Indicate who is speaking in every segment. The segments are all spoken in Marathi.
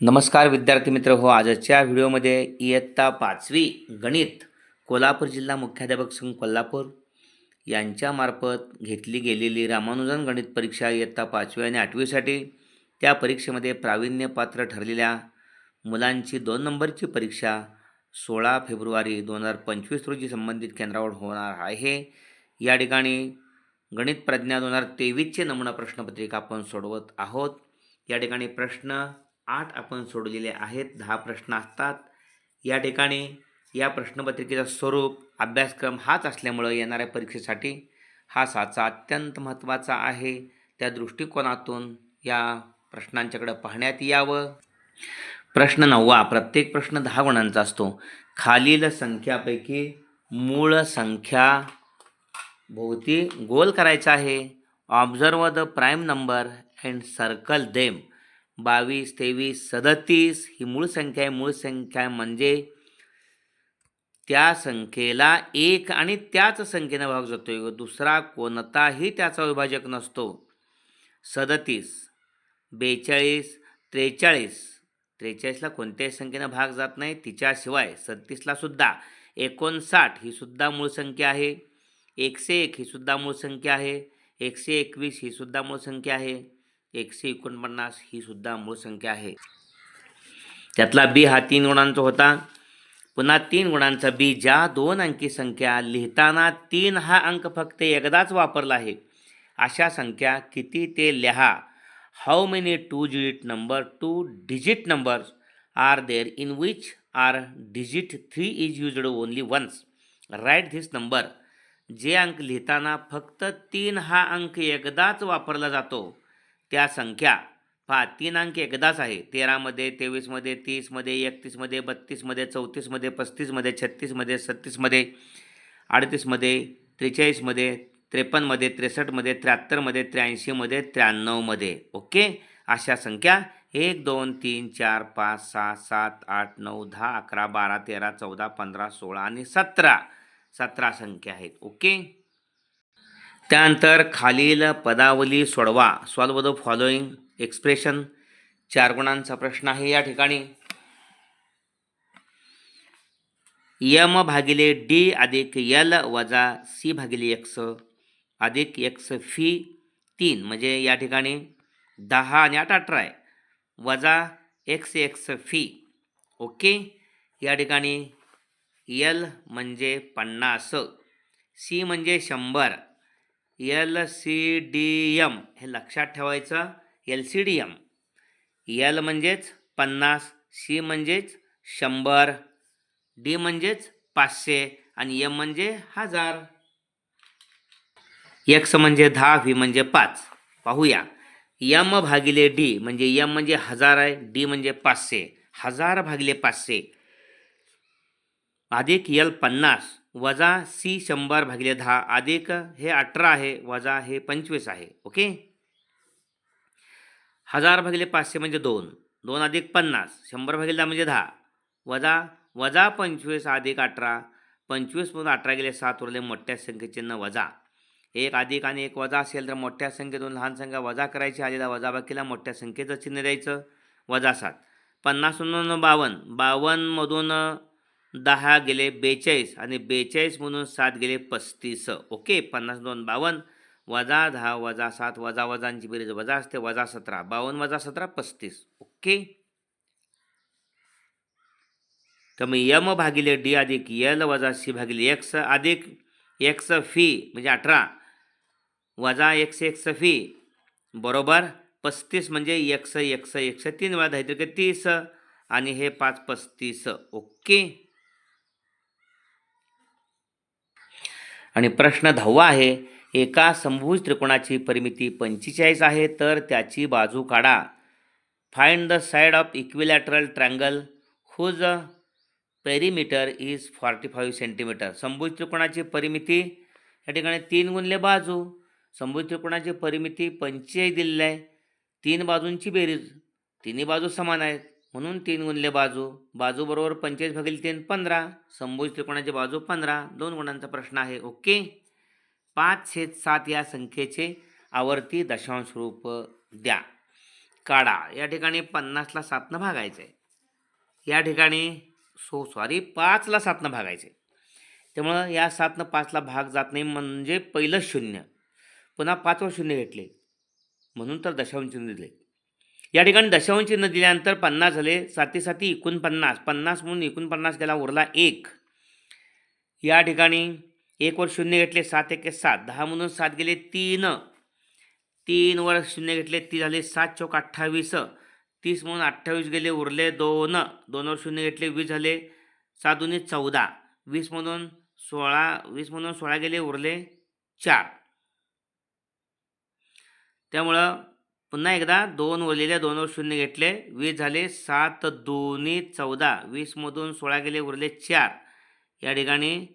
Speaker 1: नमस्कार विद्यार्थी मित्र हो आजच्या व्हिडिओमध्ये इयत्ता पाचवी गणित कोल्हापूर जिल्हा मुख्याध्यापक संघ कोल्हापूर यांच्यामार्फत घेतली गेलेली रामानुजन गणित परीक्षा इयत्ता पाचवी आणि आठवीसाठी. त्या परीक्षेमध्ये प्रावीण्यपात्र ठरलेल्या मुलांची दोन नंबरची परीक्षा सोळा फेब्रुवारी दोन हजार पंचवीस रोजी संबंधित केंद्रावर होणार आहे. या ठिकाणी गणित प्रज्ञा दोन हजार तेवीसचे नमुना प्रश्नपत्रिका आपण सोडवत आहोत. या ठिकाणी प्रश्न आठ आपण सोडलेले आहेत. दहा प्रश्न असतात. या ठिकाणी या प्रश्नपत्रिकेचा स्वरूप अभ्यासक्रम हाच असल्यामुळं येणाऱ्या परीक्षेसाठी हा साचा अत्यंत महत्त्वाचा आहे. त्या दृष्टिकोनातून या प्रश्नांच्याकडे पाहण्यात यावं. प्रश्न नववा प्रत्येक प्रश्न दहा गुणांचा असतो. खालील संख्यापैकी मूळ संख्या भोवती गोल करायचा आहे. Observe the prime number and circle them बावीस तेवीस सदतीस ही मूळ संख्या आहे. मूळ संख्या म्हणजे त्या संख्येला एक आणि त्याच संख्येनं भाग जातो दुसरा कोणताही त्याचा विभाजक नसतो. सदतीस बेचाळीस त्रेचाळीस. त्रेचाळीसला कोणत्याही संख्येनं भाग जात नाही. तिच्याशिवाय सदतीसला सुद्धा एकोणसाठ ही सुद्धा मूळ संख्या आहे. एकशे एक ही सुद्धा मूळ संख्या आहे. एकशे एकवीस ही सुद्धा मूळ संख्या आहे. एकशे एकोणपन्नास ही सुद्धा मूळ संख्या आहे. त्यातला बी हा तीन गुणांचा होता. पुन्हा तीन गुणांचा बी ज्या दोन अंकी संख्या लिहिताना तीन हा अंक फक्त एकदाच वापरला आहे. अशा संख्या किती ते लिहा. How many two digit number two digit numbers are there in which are digit three is used only once write this number जे अंक लिहिताना फक्त तीन हा अंक एकदाच वापरला जातो. त्या संख्या पहा तीन अंक एकदाच आहे. तेरामध्ये तेवीसमध्ये तीसमध्ये एकतीसमध्ये बत्तीसमध्ये चौतीसमध्ये पस्तीसमध्ये छत्तीसमध्ये सत्तीसमध्ये अडतीसमध्ये त्रेचाळीसमध्ये त्रेपन्नमध्ये त्रेसष्टमध्ये त्र्याहत्तरमध्ये त्र्याऐंशीमध्ये त्र्याण्णवमध्ये. ओके? अशा संख्या. एक दोन तीन चार पाच सहा सात आठ नऊ दहा अकरा बारा तेरा चौदा पंधरा सोळा आणि सतरा. सतरा संख्या आहेत. ओके? त्यानंतर खालील पदावली सोडवा. सॉल्व द फॉलोईंग एक्सप्रेशन चार गुणांचा प्रश्न आहे या ठिकाणी. यम भागिले डी अधिक यल वजा सी भागिले एक्स. अधिक एक्स फी तीन म्हणजे या ठिकाणी दहा आणि आठ अठरा आहे. वजा एक्स एक्स फी. ओके? या ठिकाणी यल म्हणजे पन्नास. सी म्हणजे शंभर. एल सी डी एम हे लक्षात ठेवायचं. L C D M L म्हणजेच पन्नास सी म्हणजेच शंभर डी म्हणजेच पाचशे आणि एम म्हणजे हजार. एक्स म्हणजे दहा व्ही म्हणजे पाच. पाहूया. यम भागिले डी म्हणजे यम म्हणजे हजार आहे डी म्हणजे पाचशे. हजार भागिले पाचशे. अधिक यल पन्नास. वजा सी शंभर भागिले दहा अधिक हे अठरा आहे वजा हे पंचवीस आहे ओके? हजार भागिले पाचशे म्हणजे दोन दोन अधिक पन्नास शंभर भागिले दहा म्हणजे दहा वजा वजा पंचवीस अधिक अठरा पंचवीसमधून अठरा गेले सात उरले मोठ्या संख्येचिन्ह वजा. एक अधिक आणि एक वजा असेल तर मोठ्या संख्येतून लहान संख्या वजा करायची आलेला वजाबाकीला मोठ्या संख्येचं चिन्ह द्यायचं वजा सात. पन्नासमधून बावन्न बावन्नमधून दहा गेले बेचाळीस आणि बेचाळीस म्हणून सात गेले पस्तीस. ओके? पन्नास दोन बावन्न. वजा दहा वजा सात वजा वजांची बेरीज वजा असते वजा सतरा. बावन्न वजा सतरा पस्तीस. ओके? तर मग यम भागिले डी अधिक यल वजा सी भागिले एक्स अधिक एक्स फी म्हणजे अठरा. वजा एक्स एक्स फी. बरोबर? पस्तीस म्हणजे एक्स एक्स एक्स तीन वेळा धायत्री तीस. आणि हे पाच पस्तीस. ओके? आणि प्रश्न दहावा आहे एका समभुज त्रिकोणाची परिमिती पंचेचाळीस आहे तर त्याची बाजू काढा. Find the side of equilateral triangle whose perimeter is forty five centimetre समभुज त्रिकोणाची परिमिती या ठिकाणी तीन गुणले बाजू. समभुज त्रिकोणाची परिमिती पंचेचाळीस दिलेली आहे. तीन बाजूंची बेरीज. तिन्ही बाजू समान आहेत. म्हणून तीन गुणले बाजू. बाजूबरोबर पंचेचाळीस भागिले तीन पंधरा. संभोज त्रिकोणाची बाजू? पंधरा. दोन गुणांचा प्रश्न आहे. ओके? पाच छेद सात या संख्येचे आवर्ती दशांश रूप द्या. काढा. या ठिकाणी पन्नासला सातनं भागायचं. आहे या ठिकाणी सो सॉरी पाचला सातनं भागायचे. त्यामुळं या सातनं पाचला भाग जात नाही म्हणजे पहिलं शून्य. पुन्हा पाचवर शून्य घेतले. म्हणून तर दशांश चिन्ह दिले. या ठिकाणी दशांश चिन्ह दिल्यानंतर पन्नास झाले. साती साती एकोणपन्नास. पन्नास म्हणून एकोणपन्नास गेला उरला एक. या ठिकाणी एकवर शून्य घेतले सात एके सात. दहा म्हणून सात गेले तीन. तीन वर शून्य घेतले ती झाले सात चौक अठ्ठावीस. तीस म्हणून अठ्ठावीस गेले उरले दोन. दोनवर शून्य घेतले वीस झाले सात दोन्ही चौदा. वीस म्हणून सोळा वीस म्हणून सोळा गेले उरले चार. त्यामुळं पुन्हा एकदा दोन उरलेल्या दोनवर शून्य घेतले. वीस झाले सात दोन्ही चौदा. वीसमधून सोळा गेले उरले चार. या ठिकाणी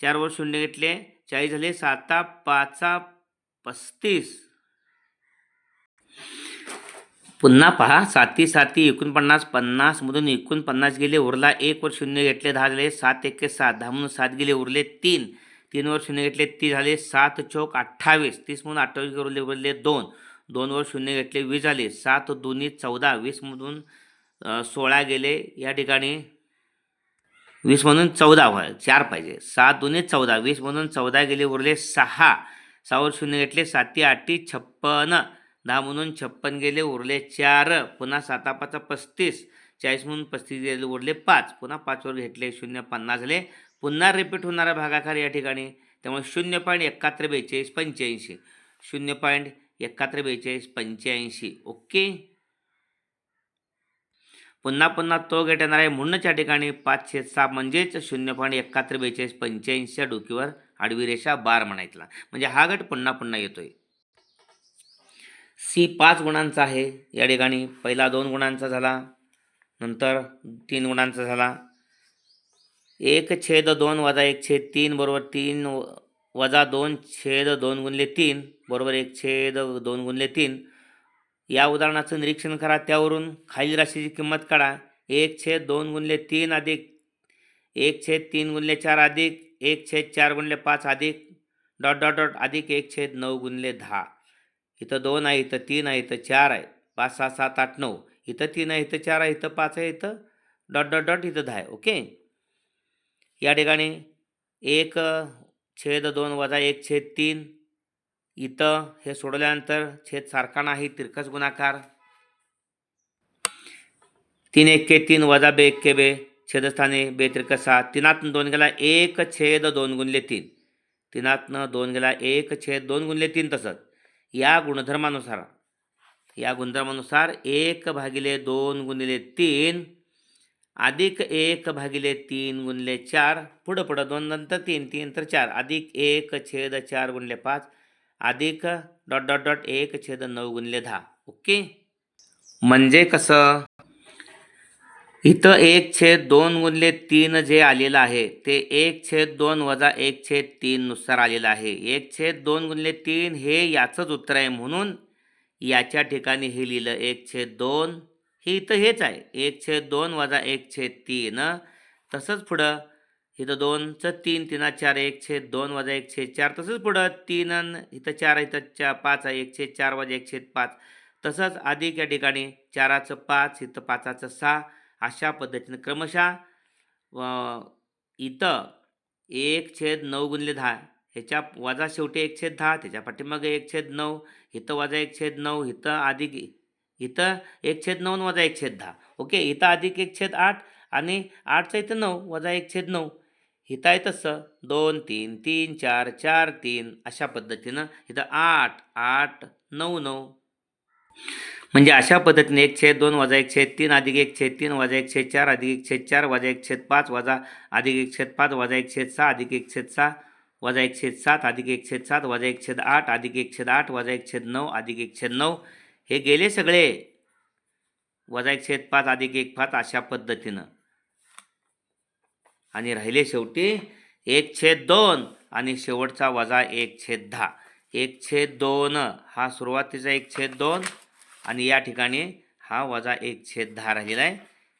Speaker 1: चारवर शून्य घेतले. चाळीस झाले साता पाचा पस्तीस. पुन्हा पहा साती साती एकोणपन्नास पन्नासमधून एकोणपन्नास गेले उरला एक वर शून्य घेतले दहा झाले सात एके सात दहा म्हणून सात गेले उरले तीन. तीनवर शून्य घेतले ती झाले सात चौक अठ्ठावीस. तीस म्हणून अठ्ठावीस उरले उरले दोन. दोनवर शून्य घेतले वीस झाले. सात दोन्ही चौदा वीसमधून सोळा गेले. या ठिकाणी वीस म्हणून चौदा व्हाय चार पाहिजे. सात दोन्ही चौदा वीस म्हणून चौदा गेले उरले सहा. सहावर शून्य घेतले साती आठी छप्पन. दहा म्हणून छप्पन गेले उरले चार. पुन्हा साता पाचा पस्तीस. चाळीस म्हणून पस्तीस गेले उरले पाच. पुन्हा पाचवर घेतले शून्य पन्नास झाले. पुन्हा रिपीट होणारा भागाकार या ठिकाणी. त्यामुळे शून्य पॉईंट एकाहत्तर बेचाळीस पंच्याऐंशी. शून्य पॉईंट एकाहत्तर बेचाळीस पंच्याऐंशी. ओके? पुन्हा पुन्हा तो गेट येणार आहे म्हणूनच या ठिकाणी. पाचशे सहा म्हणजेच शून्य पॉईंट एकाहत्तर बेचाळीस पंच्याऐंशीच्या डोकीवर आडवी रेषा बार म्हणायतला म्हणजे हा गट पुन्हा पुन्हा येतोय. सी पाच गुणांचा आहे. या ठिकाणी पहिला दोन गुणांचा झाला. नंतर तीन गुणांचा झाला. एक छेद दोन वजा एक छेद तीन बरोबर तीन वजा दोन छेद दोन गुणले तीन बरोबर एक छेद दोन गुणले तीन. या उदाहरणाचं निरीक्षण करा त्यावरून. खालील राशीची किंमत काढा. एक छेद दोन गुणले तीन अधिक एक छेद तीन गुणले चार अधिक एक छेद चार गुणले पाच अधिक डॉट डॉट डॉट अधिक एक छेद नऊ गुणले दहा. इथं दोन आहे इथं तीन आहे इथं चार आहे. पाच सहा सात आठ नऊ. इथं तीन आहे इथं चार आहे इथं पाच आहे इथं डॉट डॉट डॉट इथं दहा आहे. ओके? या ठिकाणी एक छेद दोन वजा एक छेद तीन. इथं हे सोडवल्यानंतर छेद सारखा नाही तिरकस गुणाकार. तीन एक्के तीन वजा बे एक्के बे छेदस्थाने बे त्रिक सात. तीनातनं दोन गेला एक छेद दोन गुणले तीन. तीनातनं दोन गेला एक छेद दोन गुणले तीन तसंच. या गुणधर्मानुसार या गुणधर्मानुसार एक भागिले दोन गुणिले तीन अधिक एक भागिले तीन गुणले चार पुढं पुढं दोन नंतर तीन तीन तर चार. अधिक एक छेद चार गुणले पाच. अधिक डॉट डॉट डॉट एक छेद नऊ गुणले दहा. ओके? म्हणजे कसं? इथं एक छेद दोन गुणले तीन जे आलेलं आहे ते एक छेद दोन वजा एक छेद तीन नुसार आलेलं आहे. एक छेद दोन गुणले तीन हे याचंच उत्तर आहे म्हणून याच्या ठिकाणी हे लिहिलं एक छेद दोन हे इथं हेच आहे एक छेद दोन वजा एक छेद तीन तसंच पुढं इथं दोनचं तीन तीना चार एक छेद दोन वजा एक छेद चार तसंच पुढं तीन अन इथं चार इथं चा पाच आहे एक छेद चार वजा एक छेद पाच तसंच अधिक या ठिकाणी चाराचं पाच इथं पाचाचं सहा अशा पद्धतीनं क्रमशः इथं एक छेद नऊ गुणले दहा ह्याच्या वजा शेवटी एक छेद दहा त्याच्या पाठीमागे एक छेद नऊ इथं वजा एक छेद नऊ इथं अधिक इथं एक छेद नऊ वजा एक छेद दहा ओके इथं अधिक एक छेद आठ आणि आठचं इथं नऊ वजा एक छेद नऊ इथं आहे तसं दोन तीन तीन चार चार तीन अशा पद्धतीनं इथं आठ आठ नऊ नऊ म्हणजे अशा पद्धतीने एक छेद दोन वजा एक छेद तीन अधिक एक छेद तीन वजा एक छेद चार अधिक एक छेद चार वजा एक छेद पाच वजा अधिक एक छेद पाच वजा एक छेद सहा अधिक एक छेद सहा वजा एक छेद सात अधिक एक छेद सात वजा एक छेद आठ अधिक एक छेद आठ वजा एक छेद नऊ अधिक एक छेद नऊ हे गेले सगळे. वजा एक छेद पाच अधिक एक पाच अशा पद्धतीनं. आणि राहिले शेवटी एक छेद दोन आणि शेवटचा वजा एक छेद दहा. एक छेद दोन हा सुरुवातीचा एक छेद दोन आणि या ठिकाणी हा वजा एक छेद दहा राहिलेला आहे.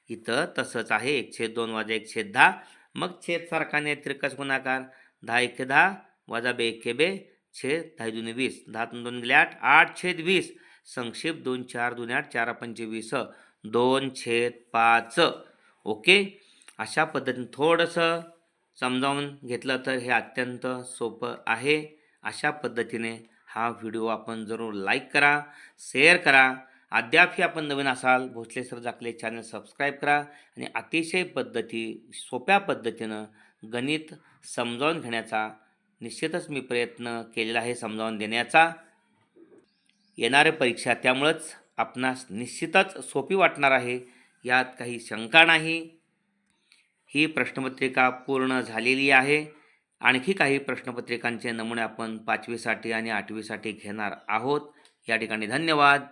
Speaker 1: इथं तसंच आहे. एक छेद दोन वजा एक छेद दहा. मग छेद सारखाने त्रिकस गुणाकार. दहा एके दहा वजा बे एके बे छेद दहा दोन्ही वीस. दहा दोन गेले आठ. आठ छेद वीस. संक्षेप दोन चार दोन आठ चार पंचवीस दोन छेद पाच. ओके अशा पद्धतीने थोडंसं समजावून घेतलं तर हे अत्यंत सोपं आहे. अशा पद्धतीने हा व्हिडिओ आपण जरूर लाईक करा शेअर करा. अद्यापही आपण नवीन असाल भोसले सर जाकले चॅनल सबस्क्राईब करा आणि अतिशय पद्धती सोप्या पद्धतीनं गणित समजावून घेण्याचा निश्चितच मी प्रयत्न केलेला आहे समजावून देण्याचा. येणाऱ्या परीक्षा त्यामुळंच आपणास निश्चितच सोपी वाटणार आहे. यात काही शंका नाही. ही प्रश्नपत्रिका पूर्ण झालेली आहे. आणखी काही प्रश्नपत्रिकांचे नमुने आपण पाचवीसाठी आणि आठवीसाठी घेणार आहोत. या ठिकाणी धन्यवाद.